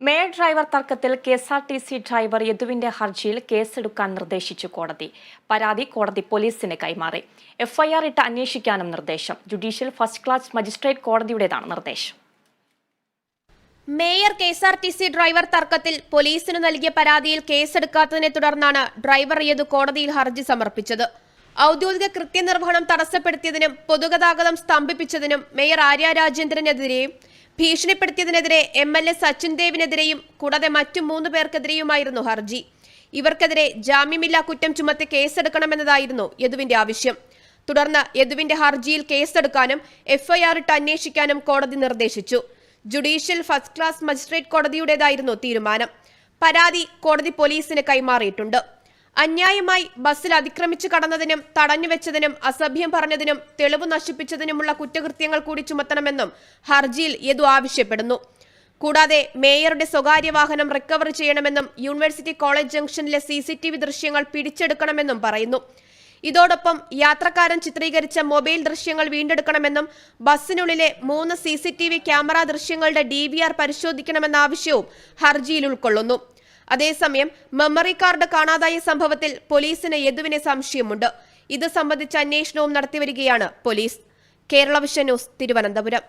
Mayor driver തർക്കത്തിൽ K S R T C driver യദുവിന്റെ ഹർജിയിൽ കേസെടുക്കാൻ നിർദ്ദേശിച്ചു കോടതി. പരാതി കോടതി പോലീസിന് കൈമാറി. എഫ്ഐആർ ഇട്ട് അന്വേഷിക്കാനും നിർദ്ദേശം. ജുഡീഷ്യൽ ഫസ്റ്റ് ക്ലാസ് മജിസ്ട്രേറ്റ് കോടതിയുടേതാണ് നിർദ്ദേശം. Mayor K S R T C driver തർക്കത്തിൽ പോലീസിന് നൽകിയ പരാതിയിൽ കേസെടുക്കാത്തതിനെ തുടർന്നാണ് ഡ്രൈവർ യദു കോടതിയിൽ ഹർജി സമർപ്പിച്ചത്. ഔദ്യോഗിക കൃത്യനിർവഹണം തടസ്സപ്പെടുത്തിയതിനും പൊതുഗതാഗതം സ്തംഭിപ്പിച്ചതിനും മേയർ ആര്യ രാജേന്ദ്രനെതിരെയും ഭീഷണിപ്പെടുത്തിയതിനെതിരെ എം എൽ എ സച്ചിൻ ദേവിനെതിരെയും കൂടാതെ മറ്റു മൂന്ന് പേർക്കെതിരെയുമായിരുന്നു ഹർജി. ഇവർക്കെതിരെ ജാമ്യമില്ലാ കുറ്റം ചുമത്തി കേസെടുക്കണമെന്നതായിരുന്നു യദുവിന്റെ ആവശ്യം. തുടർന്ന് യദുവിന്റെ ഹർജിയിൽ കേസെടുക്കാനും എഫ്ഐആർ ഇട്ട് അന്വേഷിക്കാനും കോടതി നിർദ്ദേശിച്ചു. ജുഡീഷ്യൽ ഫസ്റ്റ് ക്ലാസ് മജിസ്ട്രേറ്റ് കോടതിയുടേതായിരുന്നു തീരുമാനം. പരാതി കോടതി പോലീസിന് കൈമാറിയിട്ടുണ്ട്. അന്യായമായി ബസ്സിൽ അതിക്രമിച്ചു കടന്നതിനും തടഞ്ഞുവെച്ചതിനും അസഭ്യം പറഞ്ഞതിനും തെളിവ് നശിപ്പിച്ചതിനുമുള്ള കുറ്റകൃത്യങ്ങൾ കൂടി ചുമത്തണമെന്നും ഹർജിയിൽ യദു ആവശ്യപ്പെടുന്നു. കൂടാതെ മേയറുടെ സ്വകാര്യ വാഹനം റിക്കവർ ചെയ്യണമെന്നും യൂണിവേഴ്സിറ്റി കോളേജ് ജംഗ്ഷനിലെ സി സി ടി വി ദൃശ്യങ്ങൾ പിടിച്ചെടുക്കണമെന്നും പറയുന്നു. ഇതോടൊപ്പം യാത്രക്കാരൻ ചിത്രീകരിച്ച മൊബൈൽ ദൃശ്യങ്ങൾ വീണ്ടെടുക്കണമെന്നും ബസ്സിനുള്ളിലെ മൂന്ന് C C T V camera ദൃശ്യങ്ങളുടെ ഡി വി ആർ പരിശോധിക്കണമെന്ന ആവശ്യവും ഹർജിയിൽ ഉൾക്കൊള്ളുന്നു. അതേസമയം മെമ്മറി കാർഡ് കാണാതായ സംഭവത്തിൽ പോലീസിന് യദുവിനെ സംശയമുണ്ട്. ഇത് സംബന്ധിച്ച അന്വേഷണവും നടത്തിവരികയാണ് police. Kerala vision news Thiruvananthapuram.